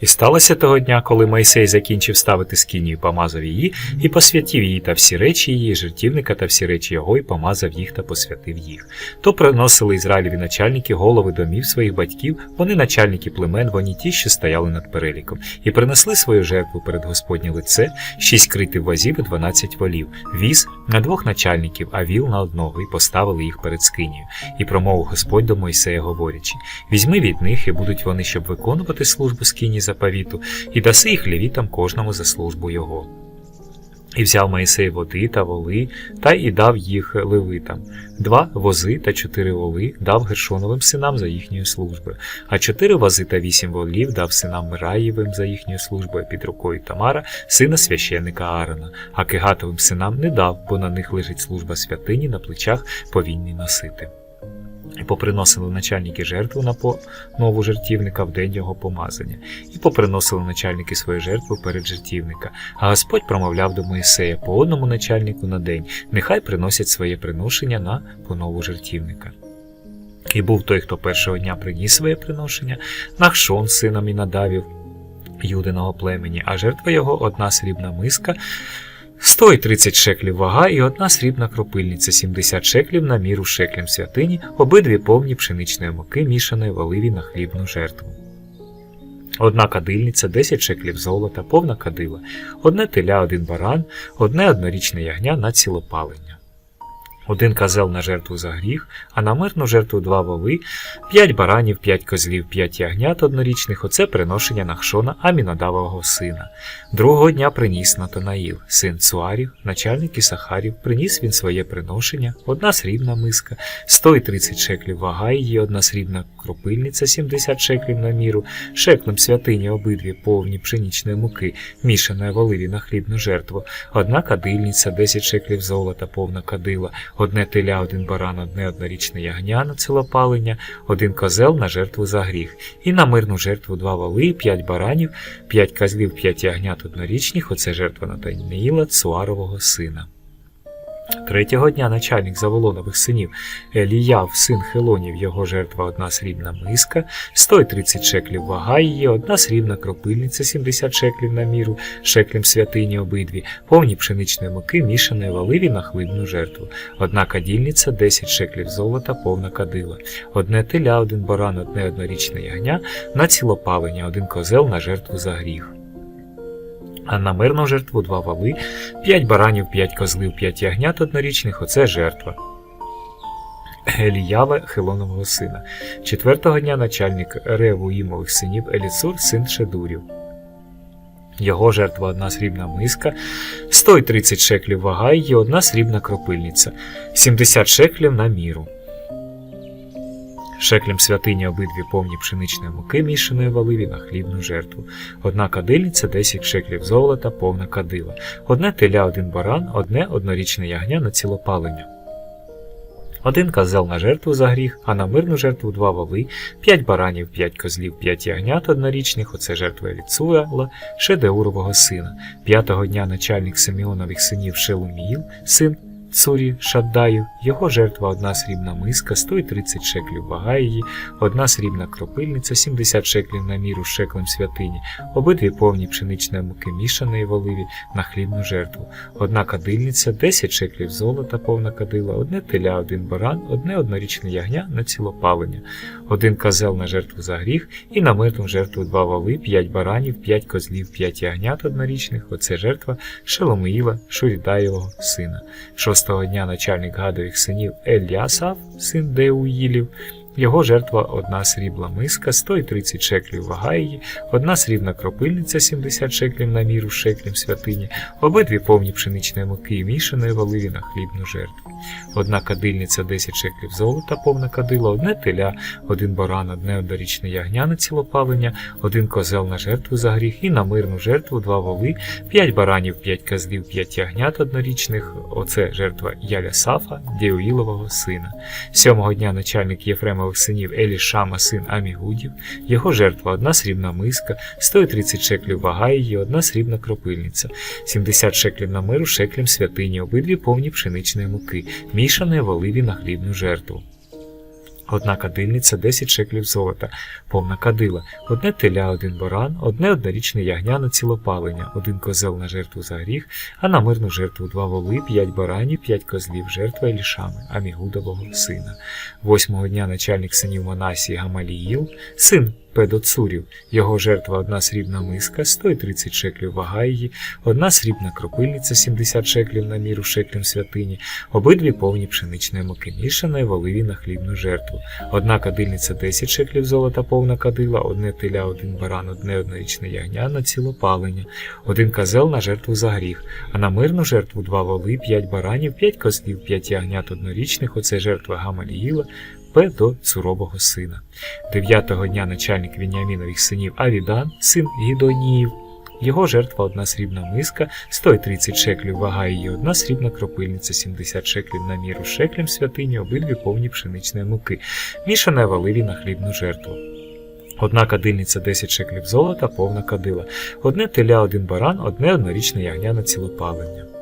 І сталося того дня, коли Мойсей закінчив ставити скинію, помазав її, і посвятів її та всі речі її, жертівника та всі речі його, і помазав їх та посвятив їх. То приносили Ізраїлеві начальники голови домів своїх батьків, вони начальники племен, вони ті, що стояли над переліком, і принесли свою жертву перед Господнє лице, шість критих возів і дванадцять волів, віз на двох начальників, а віл на одного, і поставили їх перед скинією. І промовив Господь до Мойсея, говорячи: Візьми від них, і будуть вони, щоб виконувати службу скині заповіту, і даси їх левітам кожному за службу його. І взяв Моїсей води та воли, та й дав їх левитам. Два вози та чотири воли дав Гершоновим синам за їхньою службою, а чотири вози та вісім волів дав синам Мираєвим за їхньою службою під рукою Тамара, сина священника Аарона, а Кегатовим синам не дав, бо на них лежить служба святині на плечах повинні носити. І поприносили начальники жертву на по нову жертівника в день його помазання, і поприносили начальники свою жертву перед жертівника. А Господь промовляв до Моїсея по одному начальнику на день, нехай приносять своє приношення на понову жертівника. І був той, хто першого дня приніс своє приношення, Нахшон, сином Інадавів, юдиного племені, а жертва його одна срібна миска, 130 шеклів вага і одна срібна кропильниця, 70 шеклів на міру шеклям святині, обидві повні пшеничної муки, мішаної в оливі на хлібну жертву. Одна кадильниця, 10 шеклів золота, повна кадила, одне теля, один баран, одне однорічне ягня на цілопалення. Один козел на жертву за гріх, а на мирну жертву два воли, п'ять баранів, п'ять козлів, п'ять ягнят однорічних, оце приношення Нахшона Амінадавого сина. Другого дня приніс Натанаїл, син Цуарів, начальник Ісахарів, приніс він своє приношення, одна срібна миска, 130 шеклів вага її, одна срібна кропильниця, 70 шеклів на міру, шеклем святині обидві повні пшенічної муки, мішаної в оливі на хлібну жертву, одна кадильниця, 10 шеклів золота, повна кадила, одне теля, один баран, одне однорічне ягня на цілопалення, один козел на жертву за гріх, і на мирну жертву два воли, п'ять баранів, п'ять козлів, п'ять ягнят однорічних, оце жертва Натаніїла, Цуарового сина. Третього дня начальник Заволонових синів Еліяв, син Хелонів, його жертва одна срібна миска, 130 шеклів вага її, одна срібна кропильниця, 70 шеклів на міру, шеклем святині обидві, повні пшеничної муки, мішаної в оливі на хлибну жертву, одна кадільниця, 10 шеклів золота, повна кадила, одне теля, один баран, одне однорічне ягня, на цілопалення, один козел на жертву за гріх. А на мирну жертву два вали, п'ять баранів, п'ять козлів, п'ять ягнят однорічних оце жертва. Еліява Хилонового сина. Четвертого дня начальник Ревуїмових синів Еліцур, син Шедурів. Його жертва одна срібна миска, 130 шеклів вага і одна срібна кропильниця, 70 шеклів на міру. Шеклем святині обидві повні пшеничної муки, мішаної в оливі на хлібну жертву. Одна кадильниця, 10 шеклів золота, повна кадила. Одне теля, один баран, одне однорічне ягня на цілопалення. Один козел на жертву за гріх, а на мирну жертву два воли, п'ять баранів, п'ять козлів, п'ять ягнят однорічних, оце жертва Еліцуела, Шедеурового сина. П'ятого дня начальник Симеонових синів Шелуміїл, син Цурі Шаддаю, його жертва одна срібна миска, 130 шеклів вага одна срібна кропильниця, 70 шеклів на міру шеклем святині, обидві повні пшеничної муки мішаної в оливі на хлібну жертву, одна кадильниця, 10 шеклів золота, повна кадила, одне теля, один баран, одне однорічне ягня на цілопалення, один козел на жертву за гріх і на мирну жертву два воли, п'ять баранів, п'ять козлів, п'ять ягнят однорічних, оце жертва Шеломиїла, Шурідаєвого сина. Шостого дня начальник гадових синів Ельясав, син Деуїлів, його жертва одна срібла миска, 130 шеклів вага її, одна срібна кропильниця, 70 шеклів на міру з шеклем святині, обидві повні пшеничної муки, мішаної в оливі на хлібну жертву. Одна кадильниця, 10 шеклів золота, повна кадила, одне теля, один баран, одне однорічне ягня на цілопалення, один козел на жертву за гріх і на мирну жертву два воли, п'ять баранів, п'ять козлів, п'ять ягнят однорічних, оце жертва Ялясафа, Діуїлового сина. Сьомого дня начальник Єфремових синів Елішама, син Амігудів, його жертва одна срібна миска, 130 шеклів вага її, одна срібна кропильниця, 70 шеклів на миру шеклем святині, обидві повні пшеничної муки, мішаної в оливі на хлібну жертву. Одна кадильниця 10 шеклів золота, повна кадила, одне теля, один баран, одне однорічне ягня на цілопалення, один козел на жертву за гріх, а на мирну жертву два воли, п'ять баранів, п'ять козлів, жертва Елішами, Амігудового сина. Восьмого дня начальник синів Манасії Гамаліїл, син Педоцурів, його жертва одна срібна миска, 130 шеклів вага її, одна срібна кропильниця, 70 шеклів на міру шеклем святині, обидві повні пшеничної муки мішаної воливі на хлібну жертву. Одна кадильниця 10 шеклів золота, повна кадила, одне теля, один баран, одне однорічне ягня на цілопалення, один козел на жертву за гріх, а на мирну жертву два воли, п'ять баранів, п'ять козлів, п'ять ягнят однорічних, оце жертва Гамаліїла, П до цурового сина. Дев'ятого дня начальник Вініамінових синів Авідан, син Гідоніїв, його жертва одна срібна миска, 130 шеклів вага її, одна срібна кропильниця, 70 шеклів на міру шеклем святині, обидві повні пшеничної муки, мішане валиві на хлібну жертву. Одна кадильниця 10 шеклів золота, повна кадила, одне теля, один баран, одне однорічне ягня на цілопалення.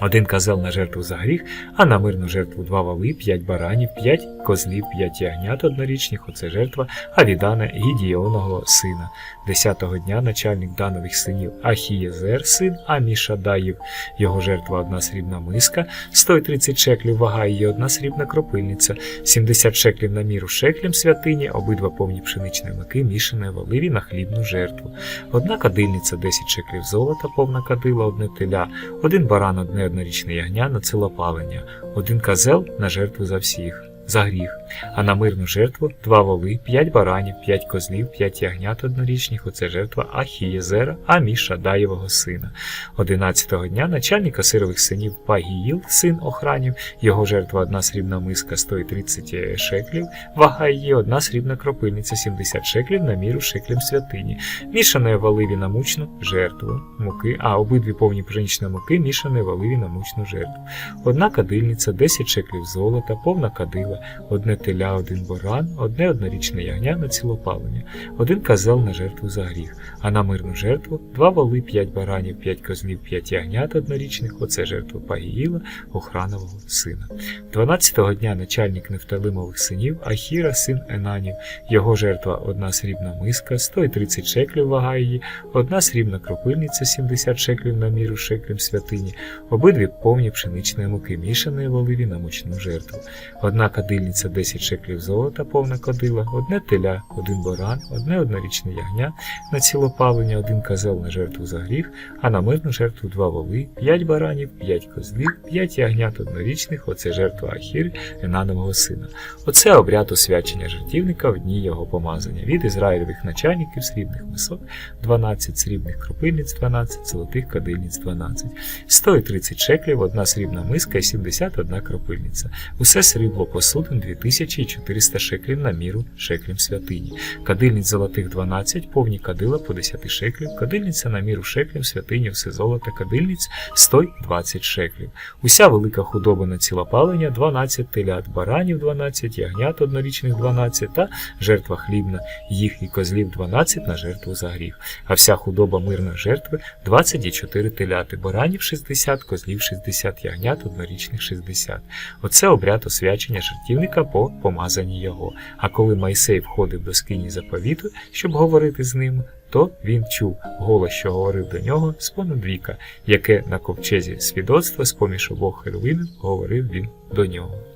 Один козел на жертву за гріх, а на мирну жертву два вали, п'ять баранів, п'ять козлів, п'ять ягнят однорічних, оце жертва Авідана Гідіоного сина. Десятого дня начальник данових синів Ахієзер, син Амішадаїв, його жертва одна срібна миска, 130 шеклів вага її одна срібна кропильниця, 70 шеклів на міру шеклем святині, обидва повні пшеничної муки, мішаної в оливі на хлібну жертву. Одна кадильниця 10 шеклів золота, повна кадила, одне теля, один баран, одне однорічне ягня на цілопалення, один казел на жертву за всіх. За гріх, а на мирну жертву два воли, п'ять баранів, п'ять козлів, п'ять ягнят однорічних. Оце жертва Ахієзера, Амішадаєвого сина. Одинадцятого дня начальник Асирових синів Пагіїл, син охранів, його жертва одна срібна миска 130 шеклів, вага її одна срібна кропильниця 70 шеклів на міру шеклем святині, мішаної валиві на мучну жертву муки, а обидві повні пшеничної муки мішаної валиві на мучну жертву. Одна кадильниця, 10 шеклів золота, повна кадила, одне теля, один баран, одне однорічне ягня на цілопалення, один козел на жертву за гріх, а на мирну жертву два воли, п'ять баранів, п'ять козлів, п'ять ягнят однорічних, оце жертва Пагіїла, охранового сина. Дванадцятого дня начальник Нефталимових синів Ахіра, син Енанів, його жертва одна срібна миска, 130 шеклів вага її, одна срібна кропильниця, 70 шеклів на міру шеклем святині, обидві повні пшеничної муки, мішаної в оливі на мучну жертву. Одна кадильниця 10 шеклів золота, повна кадила, одне теля, один баран, одне однорічне ягня, на цілопалення, один козел на жертву за гріх, а на мирну жертву два воли, п'ять баранів, п'ять козлів, п'ять ягнят однорічних, оце жертва Ахір, Енанового сина. Оце обряд освячення жертівника в дні його помазання. Від Ізраїльових начальників срібних мисок 12 срібних кропильниць, 12 золотих кадильниць 12, 130 шеклів, одна срібна миска і 71 кропильниця. Усе срібло посудин 2400 шеклів на міру шеклів святині. Кадильниць золотих 12, повні кадила по 10 шеклів, кадильниця на міру шеклів святині, все золото кадильниць 120 шеклів. Уся велика худоба на цілопалення 12 телят, баранів 12, ягнят однорічних 12 та жертва хлібна, їх і козлів 12 на жертву за гріх. А вся худоба мирної жертви 24 теляти, баранів 60, козлів 60, ягнят однорічних 60. Оце обряд освячення жертівника по помазанні його. А коли Майсей входив до скині заповіту, щоб говорити з ним, то він чув голос, що говорив до нього з понад віка, яке на ковчезі свідоцтва з поміж обох хервинів говорив він до нього.